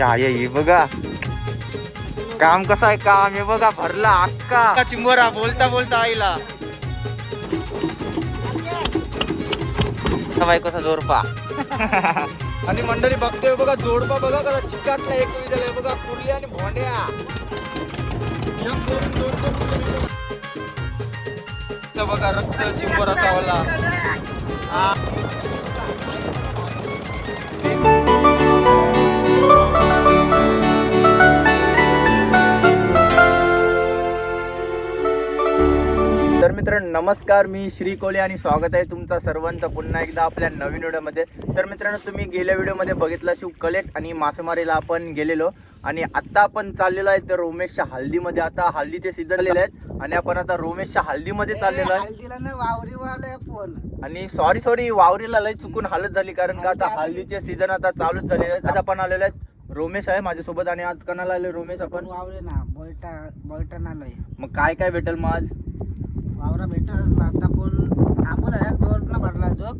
या ये बघा. काम कसं आहे? काम हे बघा भरला अक्का चिंबोरा बोलता बोलता आईला. बाई कसा जोरपा आणि मंडळी बघतोय बघा जोडपा बघा कसा चिकाटला एक विधाला बघा कुर्ली आणि भोंड्या. बघा रक्त चिंबोरा चावला. मित्रांनो नमस्कार. मी श्री कोले आणि स्वागत आहे तुमचा सर्वांचं पुन्हा एकदा आपल्या नवीन व्हिडिओमध्ये. तर मित्रांनो तुम्ही गेल्या व्हिडिओमध्ये बघितलं शिव कलेक्ट आणि मासेमारीला आपण गेलेलो. आणि आता आपण चाललेलो आहे तर रोमेशच्या हल्दीमध्ये. आता हल्दीचे सीझन आलेले आहेत आणि आपण आता रोमेशच्या हल्दीमध्ये चाललेलो आहे. ना आणि सॉरी सॉरी वावरीला लय चुकून हालत झाली कारण का आता हल्दीचे सीझन आता चालूच झालेले आहेत. आज आपण आलेलो आहेत रोमेश आहे माझ्यासोबत आणि आज कणाला आले रोमेश आपण? वावरे ना बैठा बैठण आलोय मग काय काय भेटेल मग आज? वावरा भेटत आता पण थांबून आहे दोर न भरला जोग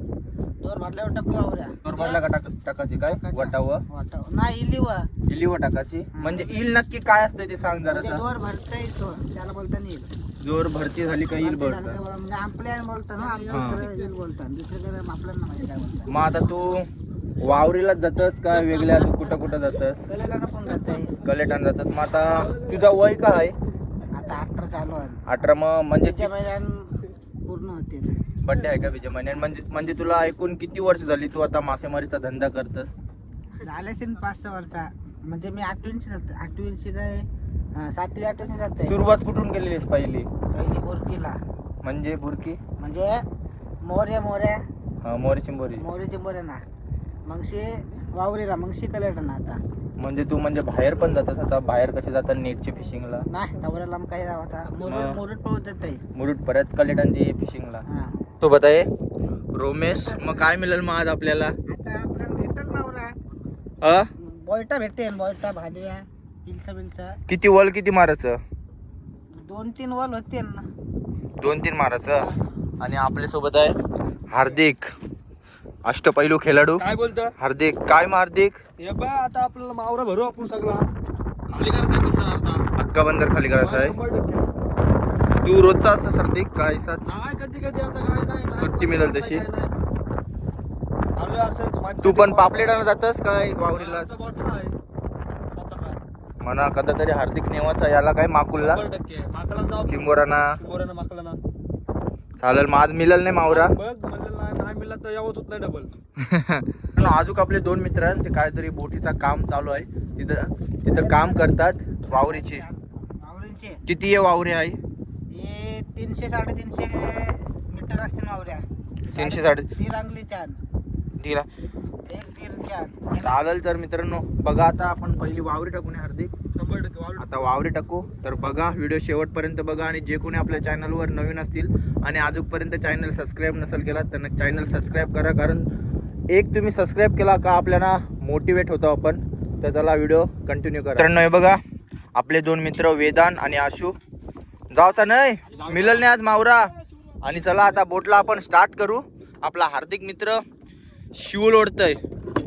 दोर भरल्यावर टक्के वावऱ्या. दोर भरला का टाक- टाकायची काय? वटावं? वाटाव. नाही इली व इलीव टाकायची? म्हणजे इल नक्की काय असतं ते सांग म्हणजे जरा दोर भरता येतो त्याला बोलता नाही येईल. जोर भरती झाली का येईल भरती झालं भरत का म्हणजे आपल्या बोलता ना येईल दुसरीकडे आपल्याला माहिती काय बोलता मग आता तू वावरीला जातस का वेगळ्या? तू कुठं कुठं जातस? कलेला पण जात आहे कलेटान जातस. मग आता तुझा वय काय? आहे चालू आहे. अठरा मग म्हणजे पुढच्या महिन्यात पूर्ण होते बड्डे आहे का विजय महिन्यात म्हणजे म्हणजे तुला ऐकून किती वर्ष झाली तू आता मासेमारीचा धंदा करतस? झाले असेल पाच सहा वर्षा. म्हणजे मी आठवीची जाते आठवीची काय अं, सातवी आठवीची जाते सुरुवात कुठून केलेलीस पहिली? पहिली बोरकीला. म्हणजे बुरकी? म्हणजे मोऱ्या मोऱ्या हा, मोरी चिंबोरी. मोरीचे मोऱ्या ना मग शे वावरीला मग शिकले ना आता. म्हणजे तू म्हणजे बाहेर पण जातस आता बाहेर कसे जातात नेटची फिशिंगला नाही तवऱ्याला मग काही जावं आता. मुरुड. मुरुड पाहत जात आहे मुरुट परत कलेटांची फिशिंगला सोबत आहे रोमेश मग काय मिळेल मग आज आपल्याला? आता आपल्याला भेटल मावरा. अ बोयटा भेटेल बोयटा भाजव्या पिलसा बिलसा. किती वल किती मारायचं? दोन तीन वॉल होते ना. दोन तीन मारायचं? आणि आपल्यासोबत आहे हार्दिक. अष्टपैलू खेळाडू. काय बोलतं? हार्दिक काय मग हार्दिक हे बा आता आपल्याला मावरा भरू आपण सगळा. खाली करायचं बंद अर्धा अक्का बंदर खाली करायचं आहे. तू रोजचा असतं सर्दिक काय साच काय कधी कधी आता काय नाही सुट्टी मिळेल तशी. तू पण पापलेटाला जातस काय वावरीला. म्हणा कदा तरी हार्दिक नेवाचा याला काय माकुलला? चिंबोराना. चालेल मग आज मिळेल नाही मावरा? बघ म्हणजे नाही नाही मिळाला तर यावंच होत नाही डबल अजून आपले दोन मित्र आहेत ते काहीतरी बोटीचं काम चालू आहे. तिथं तिथं काम करतात वावरीची. वावरींचे? किती आहे वावरी आहे हे तीनशे साडेतीनशे मीटर असतील वावऱ्या. तीनशे साडे ती रांगली छान तिला एक छान चालेल तर मित्रांनो बघा आता आपण पहिली वावरी टाकू नये हार्दिक. आता वावरी टाकू. तर बघा व्हिडिओ शेवटपर्यंत बघा आणि जे कोणी आपल्या चॅनलवर नवीन असतील आणि अजूनपर्यंत चॅनल सबस्क्राईब नसेल केला तर चॅनल सबस्क्राईब करा. कारण एक तुम्ही सबस्क्राईब केला का आपल्याला मोटिवेट होतो आपण. तर चला व्हिडिओ कंटिन्यू करा. तर हे बघा आपले दोन मित्र वेदान आणि आशू. जावचा नाही मिळल नाही आज मावरा. आणि चला आता बोटला आपण स्टार्ट करू. आपला हार्दिक मित्र शिवल ओढतोय.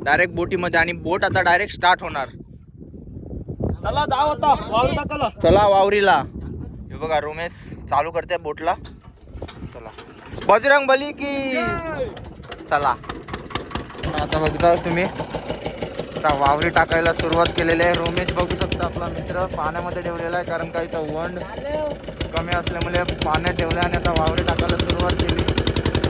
डायरेक्ट बोटीमध्ये आणि बोट आता डायरेक्ट स्टार्ट होणार. चला जाऊ आता. वावर टाकला चला वावरीला. हे बघा रोमेश चालू करते बोटला. चला. बजरंग बली की. चला. आता बघता तुम्ही. आता वावरी टाकायला सुरुवात केलेली आहे. रोमेश बघू शकता आपला मित्र पाण्यामध्ये ठेवलेला आहे कारण का इथं वंड कमी असल्यामुळे पाण्यात ठेवलं आणि आता वावरी टाकायला सुरुवात केली.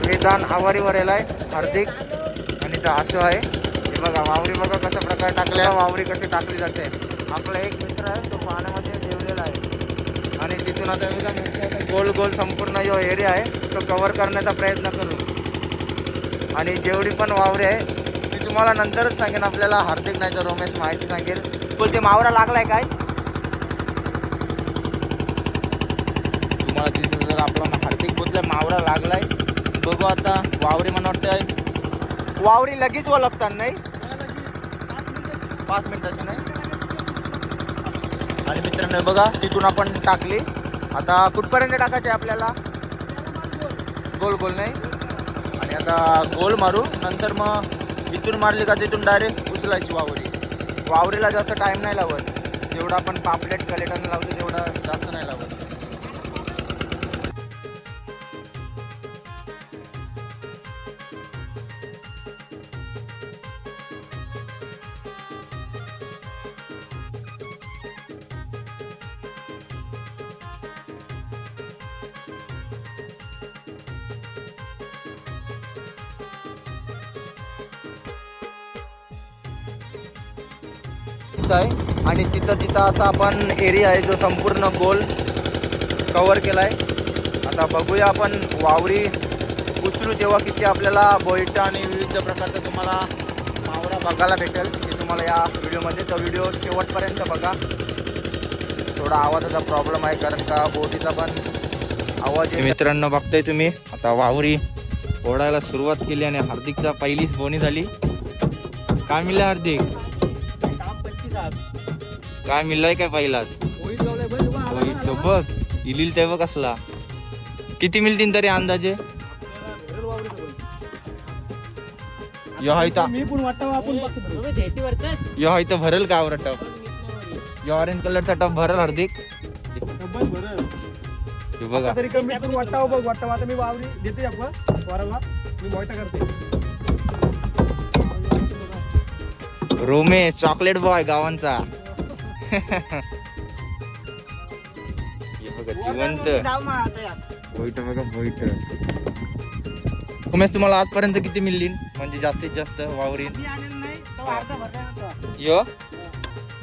वेदान आवारीवर येलाय हार्दिक. आणि इथं आशू आहे. हे बघा वावरी बघा कशा प्रकारे टाकल्या. वावरी कशी टाकली जाते. आपला एक मित्र आहे तो पाण्यामध्ये ठेवलेला आहे. आणि तिथून आता मोठा गोल गोल संपूर्ण जो एरिया आहे तो कव्हर करण्याचा प्रयत्न करू. आणि जेवढी पण वावरे आहे ती तुम्हाला नंतरच सांगेन आपल्याला हार्दिक नाही तर रोमेश माहिती सांगेल. बोलते मावरा लागलाय काय? तुम्हाला दिसत जर आपला हार्दिक बोलतोय मावरा लागलाय. बघू आता वावरी मला वाटतंय. वावरी लगेच ओळखतात नाही? पाच मिनिटाची नाही? आणि मित्रांनो बघा तिथून आपण टाकली. आता कुठपर्यंत टाकायचे आपल्याला? गोल गोल नाही? आणि आता गोल मारू. नंतर मग इथून मारली का तिथून डायरेक्ट उचलायची वावरी. वावरीला जास्त टाईम नाही लावत. जेवढा आपण पापलेट कलेटाने लावतो तेवढा जास्त नाही लावत. आहे. आणि तिथं तिथं असा आपण एरिया आहे जो संपूर्ण गोल कवर केला आहे आता बघूया आपण वावरी उचलू तेव्हा किती आपल्याला बोईटा आणि विविध प्रकारचं तुम्हाला मावरा बघायला भेटेल. ते तुम्हाला या व्हिडिओमध्ये. तर व्हिडिओ शेवटपर्यंत बघा. थोडा आवाजाचा प्रॉब्लेम आहे कारण का बोटीचा पण आवाज मित्रांनो बघताय तुम्ही. आता वावरी ओढायला सुरुवात केली आणि हार्दिकचा पहिलीच बोनी झाली. काय मिळलं हार्दिक? काय मिळलाय काय पहिलाच? हो, तो बघ. इलील ते बघ असला किती मिळतील तरी अंदाजे? यो हायता यो भरेल का आवरा टप? यो ऑरेंज कलरचा टप भरेल हार्दिक. भरल. बघा. तरी कमी बघ आता मी वावरी देते वाराला मी करते चॉकलेट बॉय गावांचा. हे बघा जिवंत. बघा उमेश तुम्हाला आजपर्यंत किती मिळली? म्हणजे जास्तीत जास्त वावरीन. यो?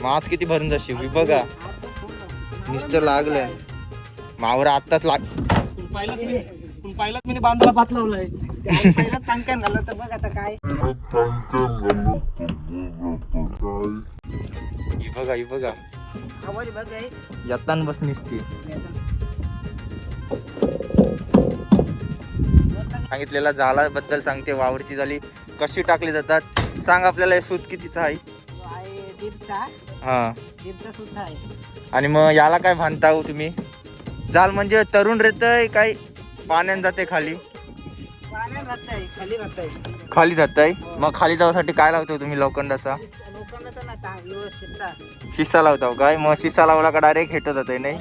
मग आज किती भरून जाशील? हे बघा. नुसतं लागलं मावरा आत्ताच लाग तू पाहिलाच मी तू पाहिलाच मी बांधाला भात लावलाय. पहिला कांकण घाललं तर बघ आता काय. ही बघा ही बघा. आवाज बघ आहे यत्तान बस निसती सांगितलेला झाडाबद्दल सांगते वावरची झाली. कशी टाकली जातात? सांग आपल्याला हे सूत कितीचं आहे? हा. दीडचा सुद्धा आहे. आणि मग याला काय भानता हो तुम्ही? जाल म्हणजे तरुण रेतय काय पाण्यात जाते खाली. खाली राहत आहे खाली जातय? मग खाली जाण्यासाठी काय लावतो तुम्ही लोखंडाचा. शिस्सा लावतो काय? मग शिस्सा लावला का डायरेक्ट हेट जातोय नाही?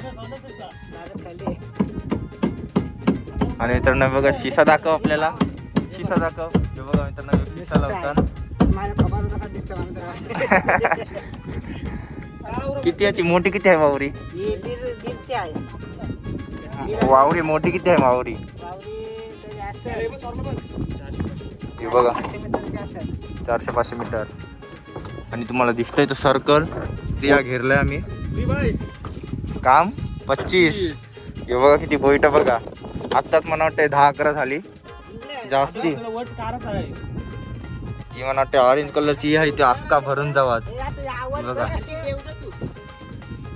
आणि मित्रांनो बघा शिसा दाखव आपल्याला. शिसा दाखव. हे बघा मित्रांनो शिसा तर. किती याची? मोठी किती आहे वावरी? आहे. वावरी मोठी किती आहे वावरी. हे बघा. चारशे पाचशे मीटर. आणि तुम्हाला दिसतंय तो सर्कल ते घेरलाय आम्ही. काम? पच्चीस. हे बघा किती बोईट बघा. आत्ताच मला वाटतंय दहा अकरा झाली. जास्ती. ही मला वाटते ऑरेंज कलरची आहे ती अक्का भरून जावा बघा.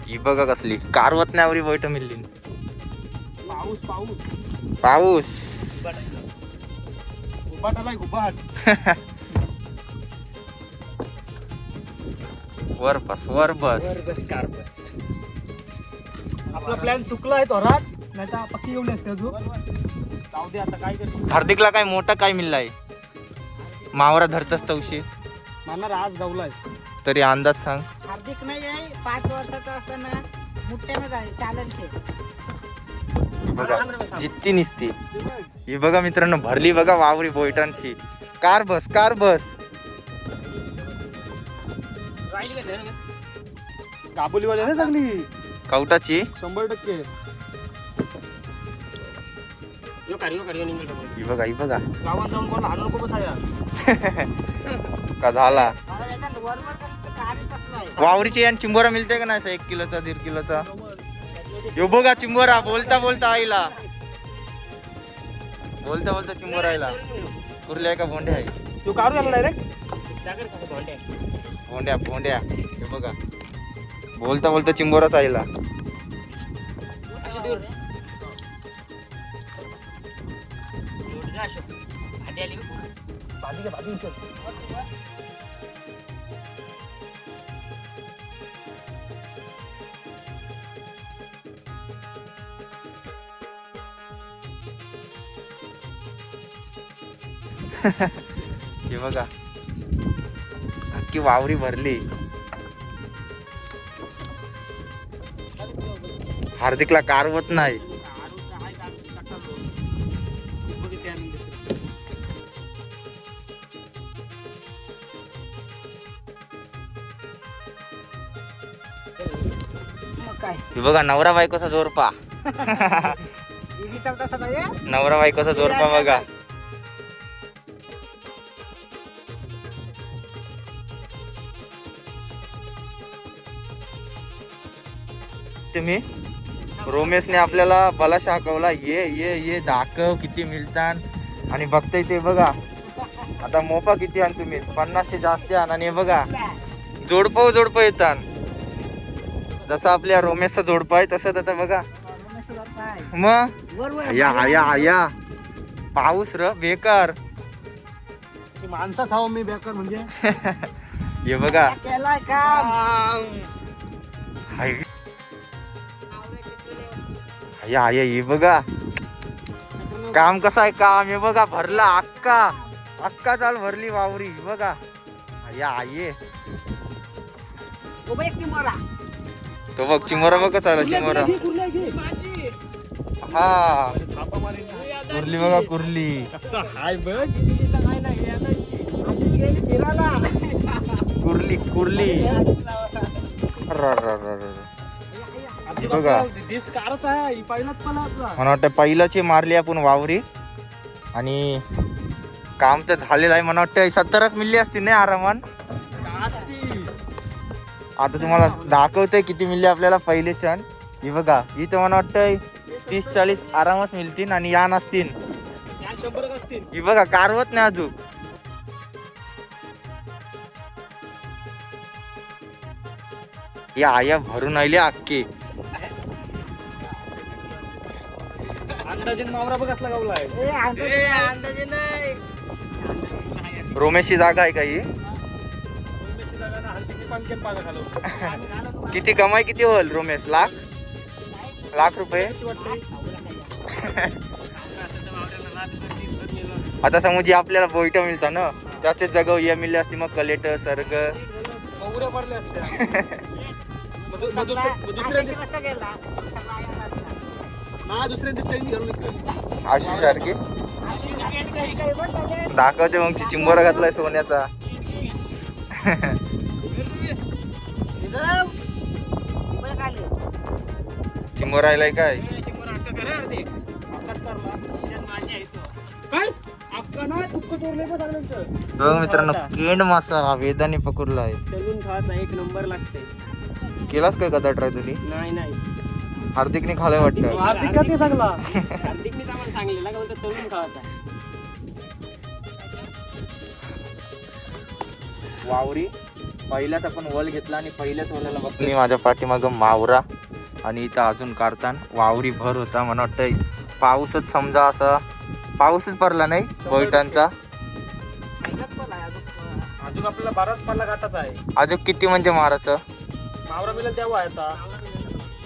ही बघा कसली. कारवत नाही बोईट मिळली. पाऊस पाऊस. पाऊस. आलाय वर बस वर बस. वर बस कार बस. आपला प्लॅन चुकला आहे तोरात नाही तर पक्की येऊन असते अजून. जाऊ दे आता काय करतो हार्दिकला काय मोठा काय मिळलाय मावरा धरतच तवशी. मला राज गावलाय. तरी अंदाज सांग. हार्दिक नाही आहे पाच वर्षाचा असताना मुठ्यानंच आहे चालनचे. बघा जित्ती निसती. ही बघा मित्रांनो भरली बघा वावरी बोईटांची. Car bus car bus. गाबोलीवाली आहे ना चांगली? कवटाची? शंभर टक्के. ही बघा ही बघा. गावात जाऊन कोण लहान नको बसाया का झाला? वावरीची आणि चिंबोरा मिळते का नाही एक किलोचा दीड किलोचा? यो बघा चिंबोरा बोलता बोलता आईला. बोलता बोलता चिंबोरा आईला कुर्ल्या आहे का भोंड्या आहे तू काढू झाला डायरेक्ट भोंड्या भोंड्या हे बघा. बोलता बोलता चिंबोराच आईला. भाजी घे भाजी. हे बघा. अख्खी वावरी भरली. हार्दिकला होत नाही. हे बघा नवरा बायकोचा जोरपा. नवरा बायकोचा जोरपा बघा. तुम्ही. रोमेशने आपल्याला बलाशा हाकवला. ये ये ये दाखव किती मिळतात आणि बघताय ते बघा. आता मोपा किती आण तुम्ही? पन्नासशे जास्त आण आणि हे बघा. जोडपं जोडपं येतात जसं आपल्या रोमेशचा जोडपं आहे तसं आता बघा. मग? वर आया आया आया. पाऊस र बेकार. माणसाच हवा मी बेकार म्हणजे. हे बघा. आया आया हे बघा. काम कसं आहे? काम हे बघा भरला अक्का. अक्का चाल भरली वावरी बघा. आया आये उभं एक ती बघ चिमोरा बघ कसा आला चिमोरा. हा. कुर्ली बघा कुर्ली. कुर्ली कुर्ली. र, बघा. ही पहिलाच पण आपला मला वाटतं पहिल्याची मारली आपण वावरी. आणि काम तर झालेलं आहे मला वाटतं सत्तरच मिल्ली असतील नाही आरामान आता तुम्हाला दाखवतोय किती मिल्ली आपल्याला पहिले क्षण. ही बघा इथं मला वाटतं तीस चाळीस आरामात मिळतील आणि या नसतील. ही बघा कारवत नाही अजून. या आया भरून आली अख्खी. अंदाजे मावरा बघ असला गावला आहे. ए, अंदाजे अंदाजे नाही. रोमेशची जागा आहे का ही? पंचन पागा खालो किती कमाई किती होईल रोमेश? लाख? लाख रुपये? आता समज आपल्याला बोईट मिळतं ना त्याचे जगव या मिळले असते मग कलेट सर्ग. दुसऱ्या- अशी सारखी दाखवते मग चिंबोरा घातलाय सोन्याचा. चिंबोरा आलाय काय? बघ मित्रांनो केंड मासा हा वेदाने एक नंबर लागते केलास काय कदा ट्राय तुम्ही? नाही नाही. हार्दिकने खालाय वाटतं. हार्दिक का ते सांगला हार्दिकने आम्हाला सांगलेला का? म्हणतो तळून खात वावरी पहिल्याच आपण वल घेतला आणि पहिल्याच वल्याला बघतो मी माझ्या पाठीमागं मावरा आणि इथं अजून काढतान वावरी भर होता मला वाटतं पाऊसच समजा असा पाऊसच पडला नाही बैठांचा अजून आपल्याला बाराच पाला गाठाचा आहे. अजून किती म्हणजे माराचं मावरा मिळेल द्यावा आहे आता.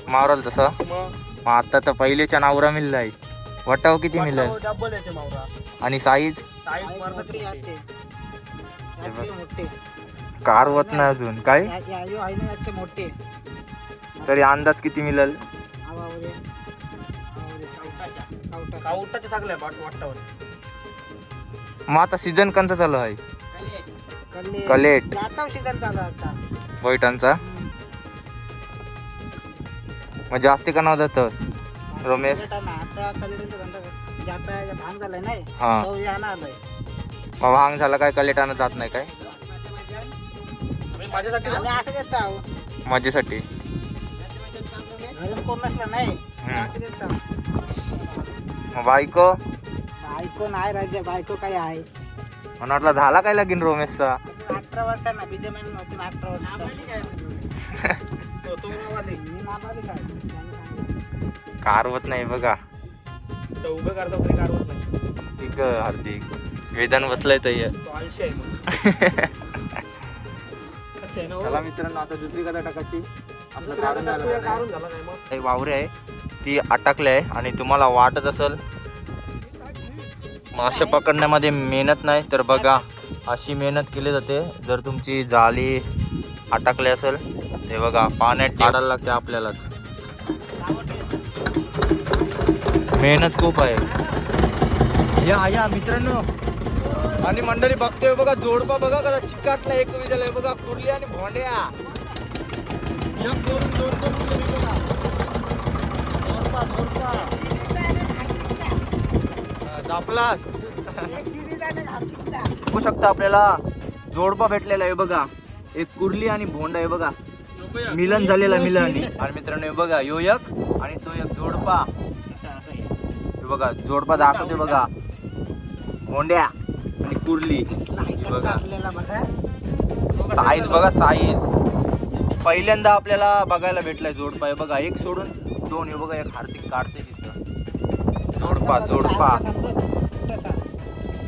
मावराल तसं? मग? मग आता तर पहिलेच्या नावरा मिळलाय. वटाव किती मिळेल? डबल याचे मावरा आणि साईज? मोठे मोठे. कारवत नाही अजून. काय? या- या- यो आहे ना याचे मोठे. तरी अंदाज किती मिळेल? आवावरे. आवावरे. कावटा. कावटाच्या चांगल्या वाटावर. मग आता सीझन कोणता चालू आहे? कल्ले. कलेट. आता सीझन चालू आहे आता. बैठांचा मग जास्ती का नाव जातस रमेश? कलेट आहे ना, आता कलेटचा धंदा कर- जे आता या भांग झालाय नाही हा मग भांग झाला काय कलेटानं जात नाही काय? माझ्यासाठी. मग बायको? बायको नाही राज्य बायको काय आहे? मला वाटलं झाला काय लगीन रोमेशचा? अठरा वर्षांना बीजे महिने नव्हती ना अठरा वर्ष कारवत नाही बघा. उभं करता कोणी कारवत नाही? ठीक आहे, हार्दिक वेदन बसलाय तय आळशी आहे मग. अच्छा आहे ना हो? चला मित्रांनो आता दुसरी टाकायची. आपलं झालं मग. वावरे आहे. ती अटकले आहे आणि तुम्हाला वाटत असेल मासे पकडण्यामध्ये मेहनत नाही तर बघा अशी मेहनत केली जाते. जर तुमची जाळी अटकली असेल ते बघा पाण्यात काढायला लागते आपल्यालाच. मेहनत खूप आहे. या या मित्रांनो. आणि मंडळी बघतोय बघा जोडपा बघा कसा चिकाटला एक विजाला बघा कुर्ली आणि भोंड्या. हा, दापलास. बघू शकता आपल्याला. जोडपा भेटलेला आहे बघा. एक कुर्ली आणि भोंड आहे बघा. मिलन झालेला मिलन. आणि मित्रांनो हे बघा यो एक आणि तो एक जोडपा. हे बघा जोडपा दाखवते बघा. भोंड्या आणि कुर्ली. बघा. साईज बघा साईज पहिल्यांदा आपल्याला बघायला भेटलाय जोडपा. हे बघा एक सोडून दोन. हे बघा एक हार्दिक काढते तिथं. जोडपा जोडपा.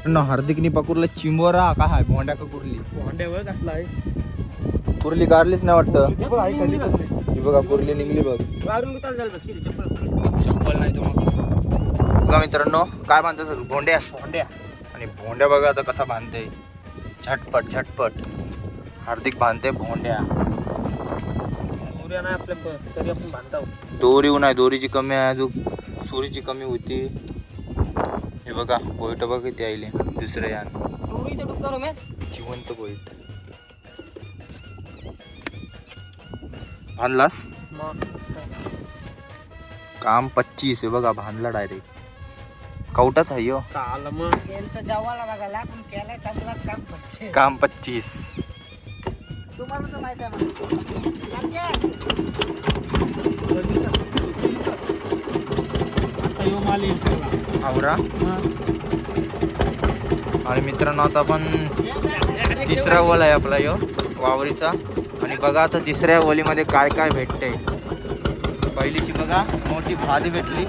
न हार्दिकनी पकडलं चिंबोरा काय हाय? भोंड्या का कुर्ली? भांड्यावर घातला आहे. कुर्ली काढलीच नाही वाटतं. हे बघ. ही कुर्ली निघली बघ. वारून उतार झालं बघ, शिरी, चप्पल. चप्पल नाही तुम्हाला बघा मित्रांनो काय बांधतो सर भोंड्या. भांड्या. आणि भोंड्या बघा आता कसा बांधते झटपट झटपट. हार्दिक बांधते भोंड्या. उद्या नाही आपल्या प- तरी आपण बांधताव दोरी नाही दोरीची कमी आहे अजून. सुरीची कमी होती. हे बघा बोईट बघा किती आईले. दुसरं यान. चोरीचं डुक्कर मे जिवंत बोईट बांधलास काम पच्चीस आहे बघा बांधला डायरेक्ट कवटाच आहे हो काल मग. गेलं तर जवाला बघायला पण केलाय चांगलाच काम काम पच्चीस. तुम्हाला तर माहिती आहे आता यो माल येईल सगळा. आवरा. आणि मित्रांनो आता आपण तिसरा वल आहे आपला यो वावरीचा. बघा आता तिसऱ्या ओलीमध्ये काय काय भेटतंय. पहिलीची बघा मोठी भाजी भेटली.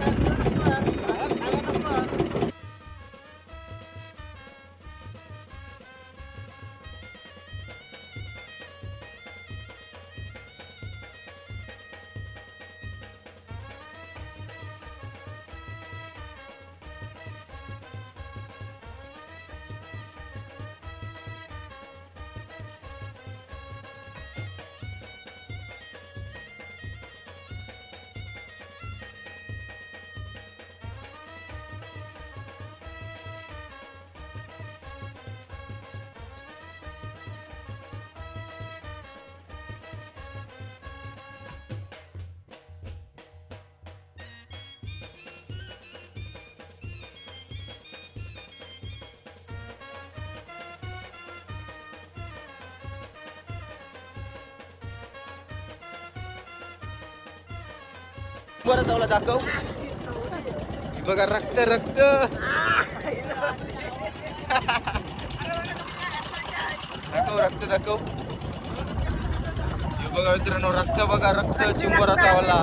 बरं चावला दाखव. बघा रक्त रक्त. दाखव रक्त दाखव. बघा मित्रांनो रक्त बघा रक्त चिंबोरा चावला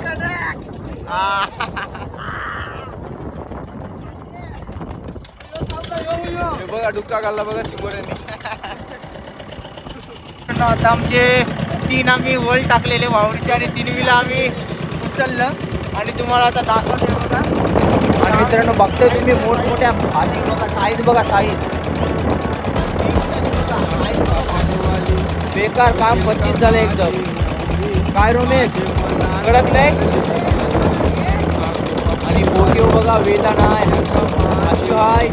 बघा डुक्का घालला बघा चिंबोऱ्याने. आता आमचे तीन आम्ही वळ टाकलेले वावरीचे आणि तिनवीला आम्ही उचललं. आणि तुम्हाला आता दाखवते बघा. आणि मित्रांनो बघतोय तुम्ही मोठमोठ्या भाजी बघा साईज बघा साईज बेकार काम पच्चीस झालं एकदम. काय रोमेश? कडक नाही? आणि बोटीव बघा वेदा नाही. आशू हाय.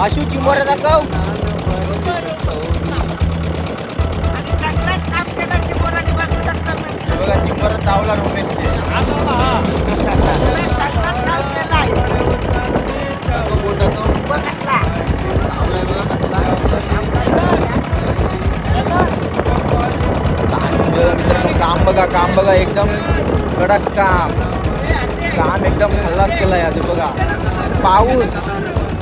आशू चिंबोऱ्या दाखव. चांगलाच बघा चावला रोमेशचे. काम बघा काम बघा एकदम कडक काम. काम एकदम हल्ला केला आहे आज बघा. पाऊस.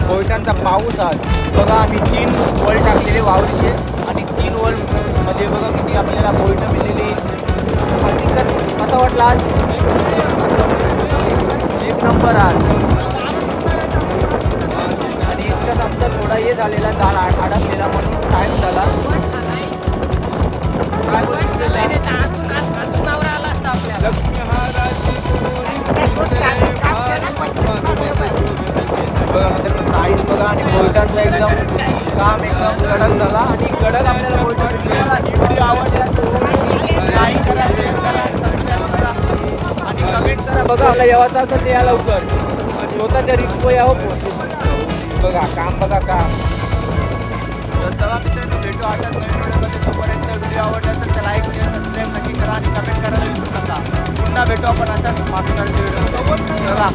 कोयटांचा पाऊस आज. बघा आम्ही तीन वळ टाकलेले वावरीचे आणि तीन वळमध्ये म्हणजे बघा किती आपल्याला कोयटं मिळलेली. आणि कस- कसा वाटला आज. एक नंबर आज. आणि इतकंच आमचा थोडा हे झालेला जाळ आड- अडकलेला म्हणून टाईम झाला. लक्ष्मी बघा मित्रांनो साईज बघा आणि बोलटांचं एकदम काम एकदम कडक झाला आणि कडक आपल्याला बोलट शेअर करा असं ते या लवकर. स्वतःच्या रिस्क यावं हो पोहोचू बघा काम बघा काम. तर चला मित्रांनो भेटू आता नवीन व्हिडिओमध्ये. तोपर्यंत व्हिडिओ आवडला तर त्याला लाईक शेअर सबस्क्राईब नक्की करा आणि कमेंट करायला विसरू नका. पुन्हा भेटू आपण अशाच मागच्या व्हिडिओ चला.